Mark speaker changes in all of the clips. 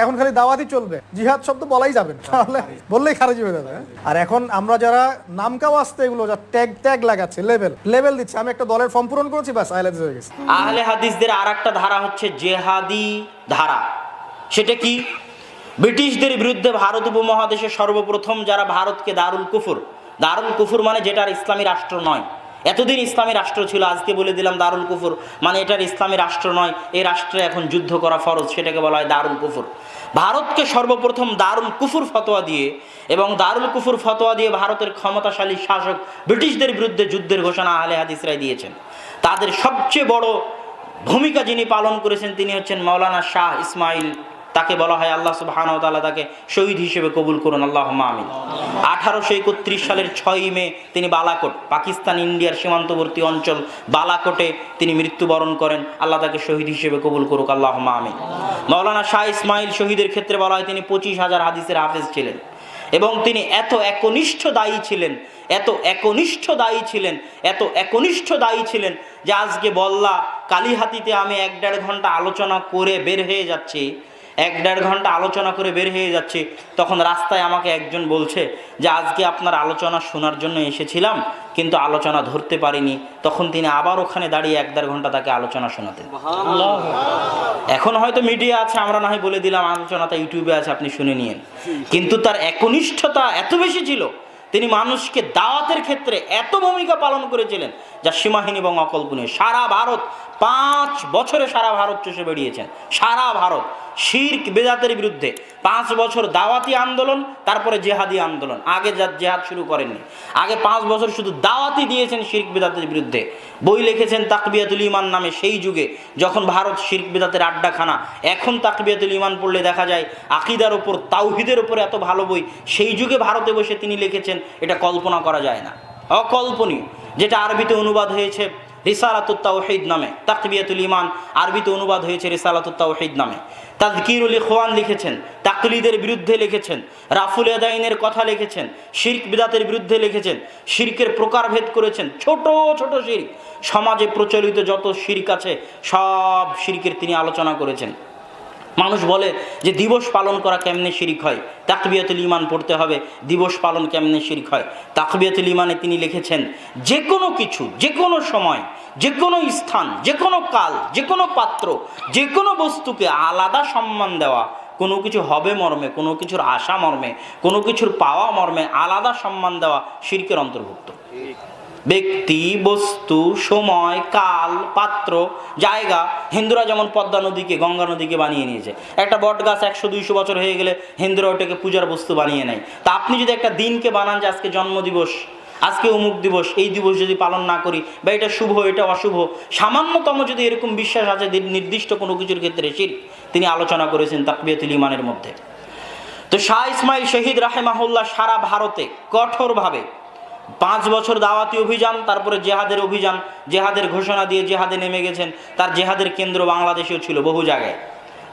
Speaker 1: এখন খালি দাওয়াতই চলবে। জিহাদ শব্দ বলাই যাবে তাহলে বললেই খারিজ হয়ে যাবে হ্যাঁ? আর এখন আমরা যারা নামকাও আসতে এগুলো, যা ট্যাগ ট্যাগ লাগাচ্ছে লেভেল লেভেল দিচ্ছে, আমি একটা দলের ফর্ম পূরণ করেছি, ব্যাস আইলেন্স হয়ে গেছে।
Speaker 2: আহলে হাদিসদের আর একটা ধারা হচ্ছে জেহাদি ধারা। সেটা কি? ব্রিটিশদের বিরুদ্ধে ভারত উপমহাদেশে সর্বপ্রথম যারা ভারতকে দারুল কুফুর দারুল কুফুর মানে যেটা আর ইসলামী রাষ্ট্র নয়। এতদিন ইসলামী রাষ্ট্র ছিল, আজকে বলে দিলাম দারুল কুফুর। মানে এটার ইসলামী রাষ্ট্র নয় এই রাষ্ট্রে এখন যুদ্ধ করা ফরজ, সেটাকে বলা হয় দারুল কুফুর। ভারতকে সর্বপ্রথম দারুল কুফুর ফতোয়া দিয়ে এবং দারুল কুফুর ফতোয়া দিয়ে ভারতের ক্ষমতাশালী শাসক ব্রিটিশদের বিরুদ্ধে যুদ্ধের ঘোষণা আহলে হাদিসরাই দিয়েছেন। তাদের সবচেয়ে বড় ভূমিকা যিনি পালন করেছেন তিনি হচ্ছেন মাওলানা শাহ ইসমাইল তাকে বলা হয় আল্লাহ সুবাহানাও তাআলা, তাকে শহীদ হিসেবে কবুল করুন আল্লাহ আমিন। আঠারোশো একত্রিশ সালের ছয়ই মে তিনি বালাকোট, পাকিস্তান, ইন্ডিয়ার সীমান্তবর্তী অঞ্চল বালাকোটে তিনি মৃত্যুবরণ করেন। আল্লাহ তাকে শহীদ হিসেবে কবুল করুক আল্লাহ আমিন। মাওলানা শাহ ইসমাইল শহীদের ক্ষেত্রে বলা হয় তিনি পঁচিশ হাজার হাদিসের হাফেজ ছিলেন এবং তিনি এত একনিষ্ঠ দায়ী ছিলেন, এত একনিষ্ঠ দায়ী ছিলেন, এত একনিষ্ঠ দায়ী ছিলেন যে আজকে বল্লা কালীহাতিতে আমি এক দেড় ঘণ্টা আলোচনা করে বের হয়ে যাচ্ছি। এক দেড় ঘণ্টা আলোচনা করে বের হয়ে যাচ্ছি। তখন রাস্তায় আমাকে একজন বলছে যে আজকে আপনার আলোচনা শোনার জন্য এসেছিলাম কিন্তু আলোচনা ধরতে পারিনি। তখন তিনি আবার ওখানে দাঁড়িয়ে এক দেড় ঘণ্টা তাকে আলোচনা শোনাতেন। এখন হয়তো মিডিয়া আছে আমরা না হয় বলে দিলাম আলোচনাটা ইউটিউবে আছে আপনি শুনে নিয়েন। কিন্তু তার একনিষ্ঠতা এত বেশি ছিল তিনি মানুষকে দাওয়াতের ক্ষেত্রে এত ভূমিকা পালন করেছিলেন যা সীমাহীন এবং অকল্পনীয়। সারা ভারত পাঁচ বছরে সারা ভারত চষে বেরিয়েছেন সারা ভারত। শির্ক বেদাতের বিরুদ্ধে। পাঁচ বছর দাওয়াতি আন্দোলন, তারপরে জেহাদি আন্দোলন। আগে জেহাদ শুরু করেননি। আগে পাঁচ বছর শুধু দাওয়াতি দিয়েছেন শির্ক বেদাতের বিরুদ্ধে। বই লিখেছেন তাকবিয়াতুল ইমান নামে সেই যুগে, যখন ভারত শির্ক বেদাতের আড্ডাখানা। এখন তাকবিয়াতুল ইমান পড়লে দেখা যায়, আকিদার ওপর তাওহিদের ওপর এত ভালো বই, সেই যুগে ভারতে বসে তিনি লিখেছেন, এটা কল্পনা করা যায় না। অকল্পনীয়। যেটা আরবিতে অনুবাদ হয়েছে রিসালাতুত তাওহিদ নামে, তাকবিয়াতুল ইমান আরবিতে অনুবাদ হয়েছে রিসালাতুত তাওহিদ নামে। তাজকিরুল ইখওয়ান লিখেছেন, তাকলিদের বিরুদ্ধে লিখেছেন, রাফুল এদাইনের কথা লিখেছেন, শির্ক বিদাতের বিরুদ্ধে লিখেছেন, শির্কের প্রকারভেদ করেছেন। ছোট ছোট শির্ক। সমাজে প্রচলিত যত শির্ক আছে, সব শির্কের তিনি আলোচনা করেছেন। মানুষ বলে যে দিবস পালন করা কেমনে শিরিক হয়? তাকবিয়াতুল ইমান পড়তে হবে, দিবস পালন কেমনে শিরিক হয়? তাকবিয়াতুল ইমানে তিনি লিখেছেন যে কোনো কিছু যে কোনো সময় যে কোনো স্থান যে কোনো কাল যে কোনো পাত্র যে কোনো বস্তুকে আলাদা সম্মান দেওয়া, কোনো কিছু হবে মর্মে, কোনো কিছুর আশা মর্মে, কোনো কিছুর পাওয়া মর্মে আলাদা সম্মান দেওয়া শিরকের অন্তর্ভুক্ত। ব্যক্তি, বস্তু, সময়, কাল, পাত্র, জায়গা। হিন্দুরা যেমন পদ্মা নদীকে, গঙ্গা নদীকে বানিয়ে নিয়েছে। একটা বট গাছ একশো, দুইশো বছর হয়ে গেলে হিন্দুরা ওটাকে পূজার বস্তু বানিয়ে নেয়। তা আপনি যদি একটা দিনকে বানান যে আজকে জন্মদিবস, আজকে অমুক দিবস, এই দিবস যদি পালন না করি, বা এটা শুভ, এটা অশুভ, সামান্যতম যদি এরকম বিশ্বাস আছে নির্দিষ্ট কোনো কিছুর ক্ষেত্রে শির, তিনি আলোচনা করেছেন তাকবিয়াতুল ইমানের মধ্যে। তো শাহ ইসমাইল শহীদ রাহেমাহুল্লাহ সারা ভারতে কঠোরভাবে পাঁচ বছর দাওয়াতি অভিযান, তারপরে জেহাদের অভিযান, জেহাদের ঘোষণা দিয়ে জেহাদে নেমে গেছেন। তার জেহাদের কেন্দ্র বাংলাদেশেও ছিল বহু জায়গায়।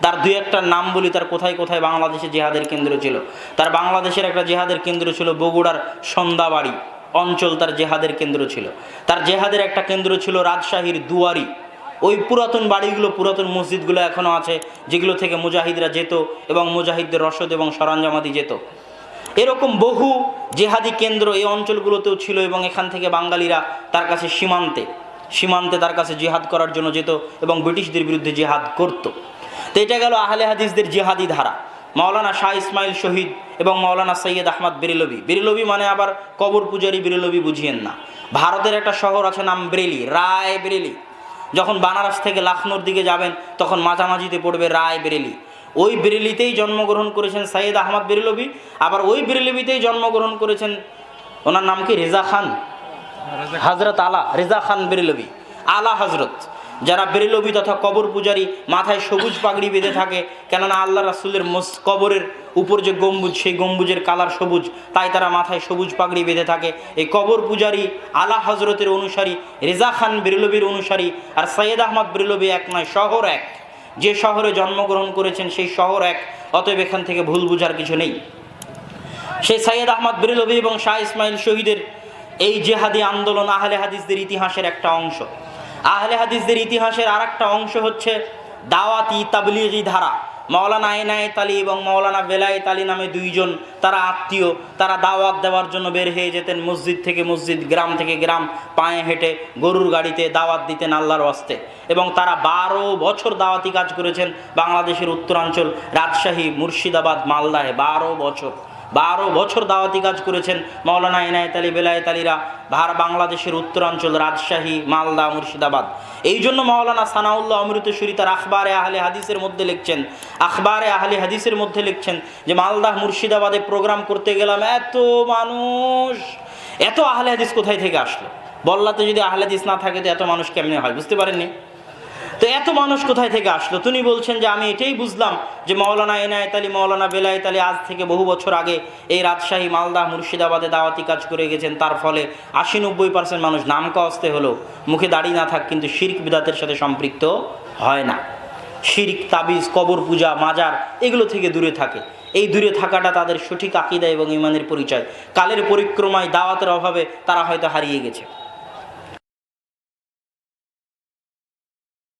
Speaker 2: তার দুই একটা নাম বলি, তার কোথায় কোথায় বাংলাদেশে জেহাদের কেন্দ্র ছিল? তার বাংলাদেশের একটা জেহাদের কেন্দ্র ছিল বগুড়ার সন্ধ্যাবাড়ি অঞ্চল, তার জেহাদের কেন্দ্র ছিল। তার জেহাদের একটা কেন্দ্র ছিল রাজশাহীর দুয়ারি। ওই পুরাতন বাড়িগুলো, পুরাতন মসজিদগুলো এখনও আছে, যেগুলো থেকে মুজাহিদরা যেত এবং মুজাহিদদের রসদ এবং সরঞ্জামাদি যেত। এরকম বহু জেহাদি কেন্দ্র এই অঞ্চলগুলোতেও ছিল এবং এখান থেকে বাঙালিরা তার কাছে সীমান্তে সীমান্তে তার কাছে জেহাদ করার জন্য যেত এবং ব্রিটিশদের বিরুদ্ধে জেহাদ করত। তো এটা গেল আহলে হাদিসদের জেহাদি ধারা। মাওলানা শাহ ইসমাইল শহীদ এবং মাওলানা সৈয়দ আহমদ বেরেলবি। বেরেলবি মানে আবার কবর পূজারী বেরেলবি বুঝিয়েন না। ভারতের একটা শহর আছে নাম বেরেলি, রায় বেরেলি। যখন বানারস থেকে লাখনৌর দিকে যাবেন, তখন মাঝামাঝিতে পড়বে রায় বেরেলি। ওই বেরেলিতেই জন্মগ্রহণ করেছেন সাইয়েদ আহমদ বেরেলবি আবার ওই বেরেলবিতেই জন্মগ্রহণ করেছেন ওনার নাম কি? রেজা খান। হজরত আলা, রেজা খান বেরেলবি আলা হজরত যারা বেরেলবি তথা কবর পূজারী, মাথায় সবুজ পাগড়ি বেঁধে থাকে, কেননা আল্লাহ রাসুলের মস, কবরের উপর যে গম্বুজ, সেই গম্বুজের কালার সবুজ, তাই তারা মাথায় সবুজ পাগড়ি বেঁধে থাকে। এই কবর পূজারী, আলা হজরতের অনুসারী, রেজা খান বেরেলবির অনুসারী, আর সৈয়দ আহমদ বেরেলবি এক নয়, শহর এক। যে শহরে জন্মগ্রহণ করেছেন, সেই শহর এক। অতএব এখান থেকে ভুল বুঝার কিছু নেই। সেই সৈয়দ আহমদ বেরেলবি এবং শাহ ইসমাইল শহীদের এই জেহাদি আন্দোলন আহলে হাদিসদের ইতিহাসের একটা অংশ। আহলে হাদিসদের ইতিহাসের আর একটা অংশ হচ্ছে দাওয়াতি তাবলিগি ধারা। মাওলানা এনায়েত আলী এবং মাওলানা বেলায়েত আলী নামে দুইজন তারা আত্মীয়, তারা দাওয়াত দেওয়ার জন্য বের হয়ে যেতেন মসজিদ থেকে মসজিদ, গ্রাম থেকে গ্রাম, পায়ে হেঁটে গরুর গাড়িতে দাওয়াত দিতেন আল্লাহর ওয়াস্তে এবং তারা বারো বছর দাওয়াতি কাজ করেছেন বাংলাদেশের উত্তরাঞ্চল রাজশাহী, মুর্শিদাবাদ, মালদায়, বারো বছর। বারো বছর দাওয়াতি কাজ করেছেন মাওলানা এনায়েত আলী, বেলায়েত আলীরা, ভার বাংলাদেশের উত্তরাঞ্চল রাজশাহী, মালদা, মুর্শিদাবাদ। এই জন্য মাওলানা সানাউল্লাহ অমৃতসুরি তার আখবারে আহলে হাদিসের মধ্যে লিখছেন, আখবারে আহলে হাদিসের মধ্যে লিখছেন যে, মালদা, মুর্শিদাবাদে প্রোগ্রাম করতে গেলাম এত মানুষ। এত আহলে হাদিস কোথায় থেকে আসলো? বল্লাতে যদি আহলে হাদিস না থাকে, তো এত মানুষ কেমনে হয়? বুঝতে পারেননি? তো এত মানুষ কোথায় থেকে আসলো? তিনি বলছেন যে আমি এটাই বুঝলাম যে মৌলানা এনায়েত আলী মৌলানা বেলায়েত আলী আজ থেকে বহু বছর আগে এই রাজশাহী, মালদা, মুর্শিদাবাদে দাওয়াতি কাজ করে গেছেন। তার ফলে আশি নব্বই পার্সেন্ট মানুষ নাম কাস্তে হলো। মুখে দাড়ি না থাক, কিন্তু শির্ক বিদাতের সাথে সম্পৃক্ত হয় না। শিরিক, তাবিজ, কবর পূজা, মাজার, এগুলো থেকে দূরে থাকে। এই দূরে থাকাটা তাদের সঠিক আকিদা এবং ইমানের পরিচয়। কালের পরিক্রমায় দাওয়াতের অভাবে তারা হয়তো হারিয়ে গেছে।